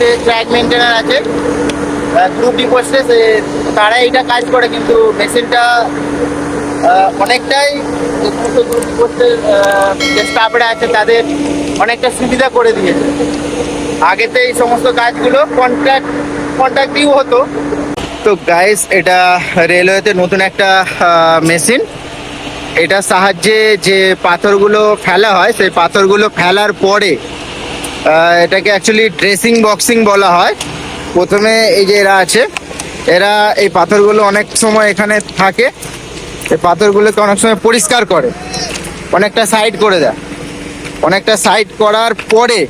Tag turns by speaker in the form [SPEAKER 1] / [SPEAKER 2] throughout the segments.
[SPEAKER 1] রেলওয়েতে track maintainer আছে। Group D পোস্টে সে তারা এইটা কাজ করে, কিন্তু মেশিনটা অনেকটাই গ্রুপ ডি পোস্টের যে স্টাফরা আছে, তাদের অনেকটা সুবিধা করে দিয়েছে। আগেতে এই সমস্ত কাজগুলো কন্ট্রাক্ট কন্ট্রাক্টিভ হতো। তো গাইস এটা রেলওয়েতে নতুন একটা মেশিন এটার সাহায্যে যে পাথরগুলো ফেলা হয়, সেই পাথরগুলো ফেলার পরে এটাকে অ্যাকচুয়ালি ড্রেসিং বক্সিং বলা হয়। প্রথমে এই যে এরা আছে, এরা এই পাথরগুলো অনেক সময় এখানে থাকে। এই পাথরগুলোকে অনেক সময় পরিষ্কার করে, অনেকটা সাইড করে দেয়। অনেকটা সাইড করার পরে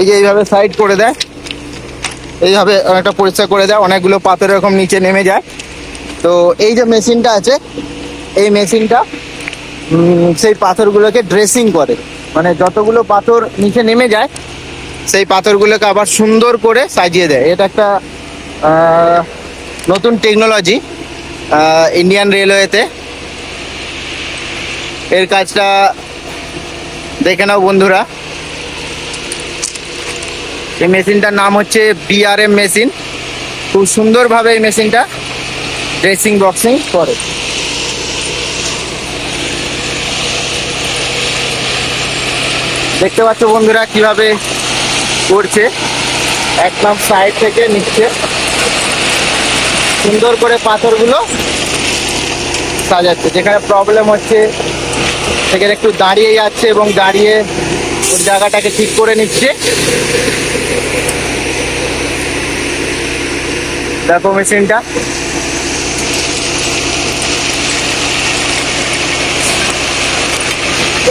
[SPEAKER 1] এই যে এইভাবে সাইড করে দেয়। এইভাবে অনেকটা পরিষ্কার করে দেয়, অনেকগুলো পাথর এরকম নিচে নেমে যায়। তো এই যে মেশিনটা আছে, এই মেশিনটা সেই পাথরগুলোকে ড্রেসিং করে। মানে যতগুলো পাথর নিচে নেমে যায়, সেই পাথরগুলোকে আবার সুন্দর করে সাজিয়ে দেয়। এটা একটা নতুন টেকনোলজি ইন্ডিয়ান রেলওয়েতে এর কাজটা দেখে নাও বন্ধুরা। এই মেশিনটার নাম হচ্ছে বিআরএম মেশিন খুব সুন্দরভাবে এই মেশিনটা ড্রেসিং বক্সিং করে। দেখতে পাচ্ছ বন্ধুরা কীভাবে করছে? একদম সাইড থেকে নিচ্ছে। সুন্দর করে পাথরগুলো সাজাচ্ছে। যেখানে প্রবলেম হচ্ছে, সেখানে একটু দাঁড়িয়ে যাচ্ছে এবং দাঁড়িয়ে ওর জায়গাটাকে ঠিক করে নিচ্ছে। দেখো মেশিনটা।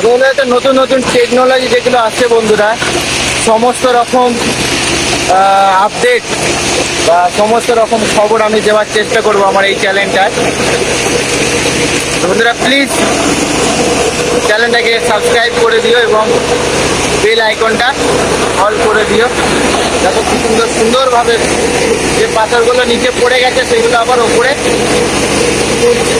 [SPEAKER 1] রেলওয়েতে নতুন নতুন টেকনোলজি যেগুলো আসছে বন্ধুরা, সমস্ত রকম আপডেট বা সমস্ত রকম খবর আমি দেওয়ার চেষ্টা করব আমার এই চ্যানেলটায় বন্ধুরা প্লিজ চ্যানেলটাকে সাবস্ক্রাইব করে দিও এবং বেল আইকনটা অল করে দিও। কি সুন্দর, সুন্দরভাবে যে পাথরগুলো নিচে পড়ে গেছে, সেগুলো আবার ওপরে তুলছে।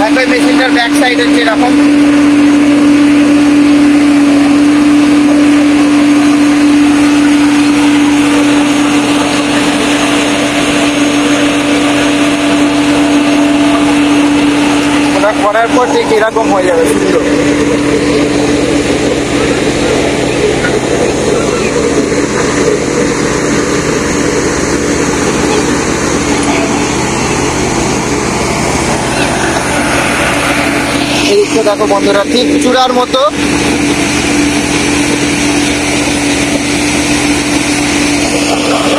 [SPEAKER 1] দেখো এই মেশিনটার ব্যাক সাইড হচ্ছে এরকম ওটা করার পর ঠিক এরকম হয়ে যাবে সুন্দর এই দিকটা দেখো বন্ধুরা, ঠিক চূড়ার মতো।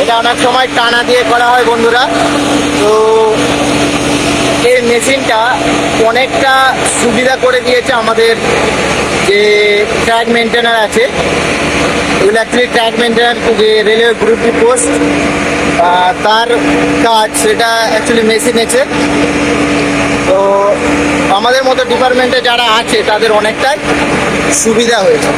[SPEAKER 1] এটা অনেক সময় টানা দিয়ে করা হয় বন্ধুরা। তো এই মেশিনটা অনেকটা সুবিধা করে দিয়েছে আমাদের যে ট্র্যাক মেনটেনার আছে। অ্যাকচুয়ালি ট্র্যাক মেনটেনার যে রেলওয়ে গ্রুপটি পোস্ট তার কাজ, সেটা অ্যাকচুয়ালি মেশিন আছে। তো আমাদের মতো ডিপার্টমেন্টে যারা আছে তাদের অনেকটাই সুবিধা হয়েছে।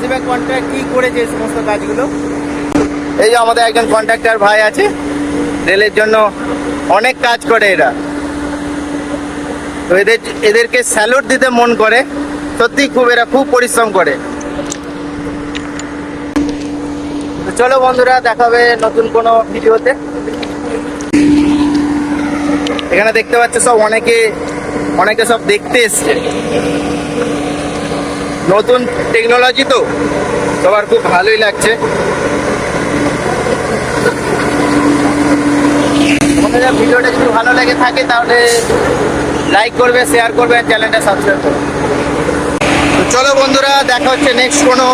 [SPEAKER 1] বেশিরভাগ কন্ট্রাক্ট কি করেছে এই সমস্ত কাজগুলো? এই যে আমাদের একজন কন্ট্রাক্টর ভাই আছে, রেলের জন্য অনেক কাজ করে এরা। তো এদের, এদেরকে স্যালুট দিতে মন করে সত্যি খুব এরা খুব পরিশ্রম করে। চলো বন্ধুরা দেখাবে নতুন কোনো ভিডিওতে। এখানে দেখতে পাচ্ছ সব অনেকে অনেকে সব দেখতে এসছে। নতুন টেকনোলজি তো, সবার খুব ভালোই লাগছে। ভিডিওটা যদি ভালো লাগে থাকে, তাহলে লাইক করবে শেয়ার করবে চ্যানেলটা সাবস্ক্রাইব করবে। চলো বন্ধুরা, দেখা হচ্ছে নেক্সট কোনো